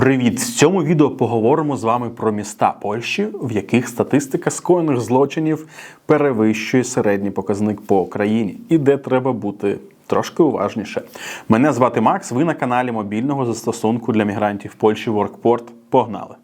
Привіт! В цьому відео поговоримо з вами про міста Польщі, в яких статистика скоєних злочинів перевищує середній показник по Україні, і де треба бути трошки уважніше. Мене звати Макс. Ви на каналі мобільного застосунку для мігрантів Польщі WorkPort. Погнали!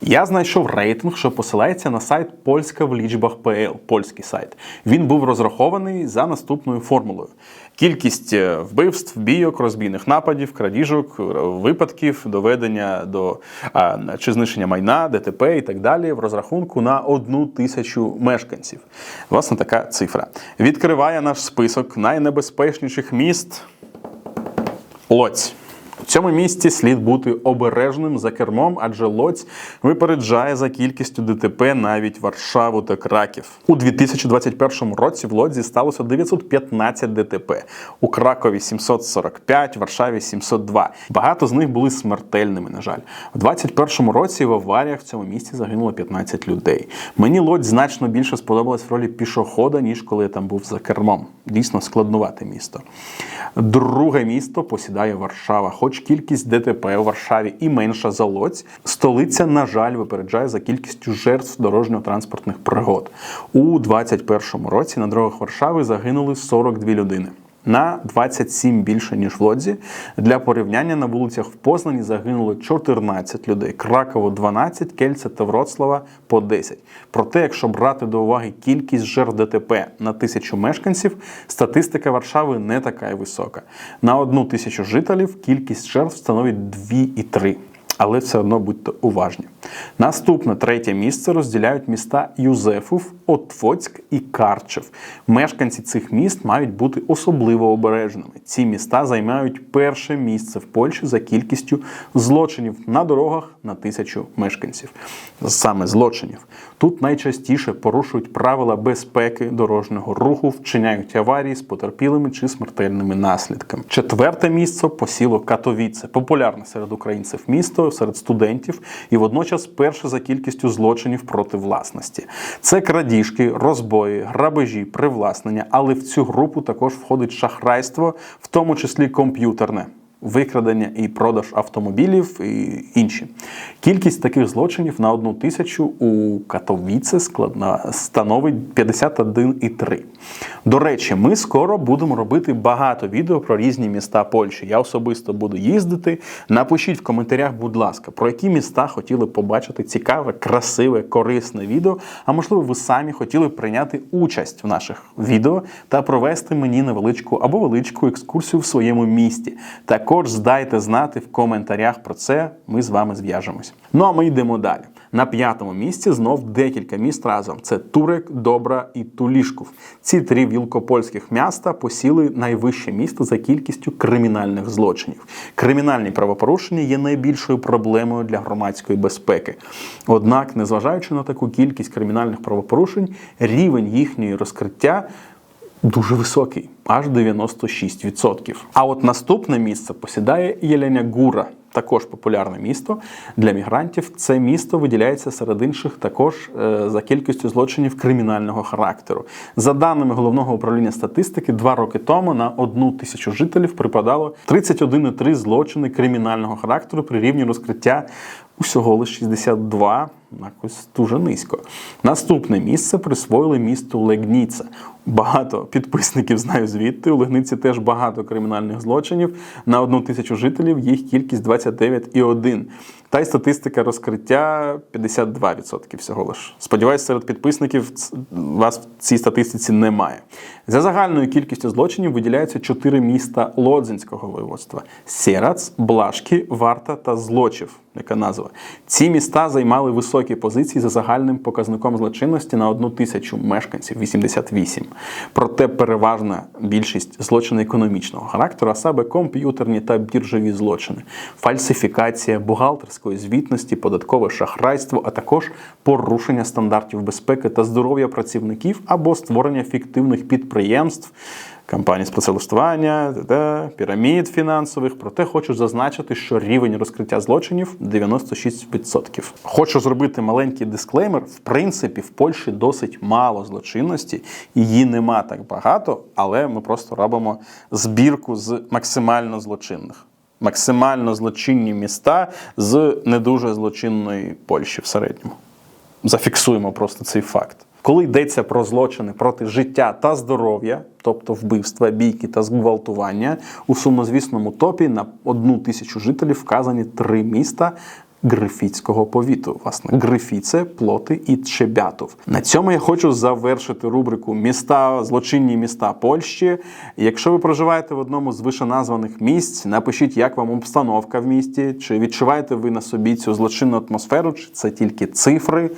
Я знайшов рейтинг, що посилається на сайт Польська в лічбах ПЛ, польський сайт. Він був розрахований за наступною формулою: кількість е, вбивств, бійок, розбійних нападів, крадіжок, е, випадків, доведення до а, чи знищення майна, ДТП і так далі в розрахунку на одну тисячу мешканців. Власне, така цифра. Відкриває наш список найнебезпечніших міст. Лоць. У цьому місці слід бути обережним за кермом, адже Лоць випереджає за кількістю ДТП навіть Варшаву та Краків. У 2021 році в Лодзі сталося 915 ДТП, у Кракові 745, в Варшаві 702. Багато з них були смертельними. На жаль, у 2021 році в аваріях в цьому місці загинуло 15 людей. Мені Лодзь значно більше сподобалась в ролі пішохода, ніж коли я там був за кермом. Дійсно складнувате місто. Друге місто посідає Варшава. Хоч кількість ДТП у Варшаві і менша за Лоць, столиця, на жаль, випереджає за кількістю жертв дорожньо-транспортних пригод. У 2021 році на дорогах Варшави загинули 42 людини. На 27 більше ніж в Лодзі. Для порівняння на вулицях в Познані загинуло 14 людей, Краково 12, Кельце та Вроцлава по 10. Проте, якщо брати до уваги кількість жертв ДТП на тисячу мешканців, статистика Варшави не така й висока. На одну тисячу жителів кількість жертв становить 2,3 але все одно будьте уважні. Наступне третє місце розділяють міста Юзефов, Отвоцьк і Карчев. Мешканці цих міст мають бути особливо обережними. Ці міста займають перше місце в Польщі за кількістю злочинів на дорогах на тисячу мешканців. Саме злочинів. Тут найчастіше порушують правила безпеки дорожнього руху, вчиняють аварії з потерпілими чи смертельними наслідками. Четверте місце посіло Катовіце, популярне серед українців місто, серед студентів і водночас перше за кількістю злочинів проти власності. Це крадіжки, розбої, грабежі, привласнення, але в цю групу також входить шахрайство, в тому числі комп'ютерне викрадення і продаж автомобілів і інші. Кількість таких злочинів на одну тисячу у Катовіце складна становить 51,3. До речі, ми скоро будемо робити багато відео про різні міста Польщі. Я особисто буду їздити. Напишіть в коментарях, будь ласка, про які міста хотіли побачити цікаве, красиве, корисне відео. А можливо, ви самі хотіли прийняти участь в наших відео та провести мені невеличку або величку екскурсію в своєму місті. Також здайте знати в коментарях про це. Ми з вами зв'яжемось. Ну а ми йдемо далі. На п'ятому місці знов декілька міст разом: це Турек, Добра і Тулішков. Ці три вілкопольських міста посіли найвище місто за кількістю кримінальних злочинів. Кримінальні правопорушення є найбільшою проблемою для громадської безпеки. Однак, незважаючи на таку кількість кримінальних правопорушень, рівень їхньої розкриття. Дуже високий, аж 96%. А от наступне місце посідає Єленя Гура, також популярне місто для мігрантів. Це місто виділяється серед інших також е, за кількістю злочинів кримінального характеру. За даними головного управління статистики, два роки тому на одну тисячу жителів припадало 31,3 злочини кримінального характеру при рівні розкриття усього лише 62, якось дуже низько. Наступне місце присвоїли місту Легніца. Багато підписників знаю звідти. У Легниці теж багато кримінальних злочинів. На одну тисячу жителів їх кількість 29,1. Та й статистика розкриття 52% всього лиш. Сподіваюсь, серед підписників вас в цій статистиці немає. За загальною кількістю злочинів виділяються чотири міста Лодзинського воєводства: Сєрац, Блашки, Варта та Злочів. Яка назва? Ці міста займали високі позиції за загальним показником злочинності на одну тисячу мешканців 88. Проте переважна більшість злочинів економічного характеру, а саме комп'ютерні та біржові злочини, фальсифікація, бухгалтерської звітності, податкове шахрайство, а також порушення стандартів безпеки та здоров'я працівників або створення фіктивних підприємств. Кампанії з пірамід фінансових. Проте хочу зазначити, що рівень розкриття злочинів 96%. Хочу зробити маленький дисклеймер. В принципі, в Польщі досить мало злочинності, її нема так багато, але ми просто робимо збірку з максимально злочинних. Максимально злочинні міста з не дуже злочинної Польщі в середньому. Зафіксуємо просто цей факт. Коли йдеться про злочини проти життя та здоров'я, тобто вбивства, бійки та зґвалтування, у сумнозвісному топі на одну тисячу жителів вказані три міста. Грифіцького повіту, власне, Грифіце, Плоти і Чебятов. На цьому я хочу завершити рубрику Міста, злочинні міста Польщі. Якщо ви проживаєте в одному з вишеназваних місць, напишіть, як вам обстановка в місті, чи відчуваєте ви на собі цю злочинну атмосферу, чи це тільки цифри.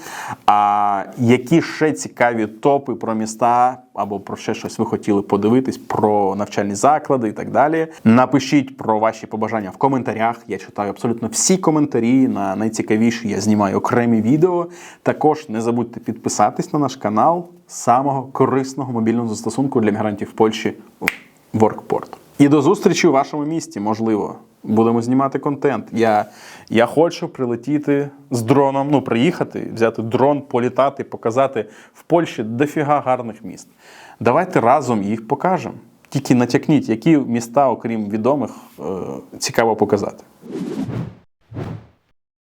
А які ще цікаві топи про міста або про ще щось ви хотіли подивитись, про навчальні заклади і так далі. Напишіть про ваші побажання в коментарях. Я читаю абсолютно всі коментарі. На найцікавіші я знімаю окремі відео. Також не забудьте підписатись на наш канал самого корисного мобільного застосунку для мігрантів в Польщі WorkPort. І до зустрічі у вашому місті, можливо. Будемо знімати контент. Я, я хочу прилетіти з дроном, ну, приїхати, взяти дрон, політати, показати в Польщі дофіга гарних міст. Давайте разом їх покажемо. Тільки натякніть, які міста, окрім відомих, е, цікаво показати.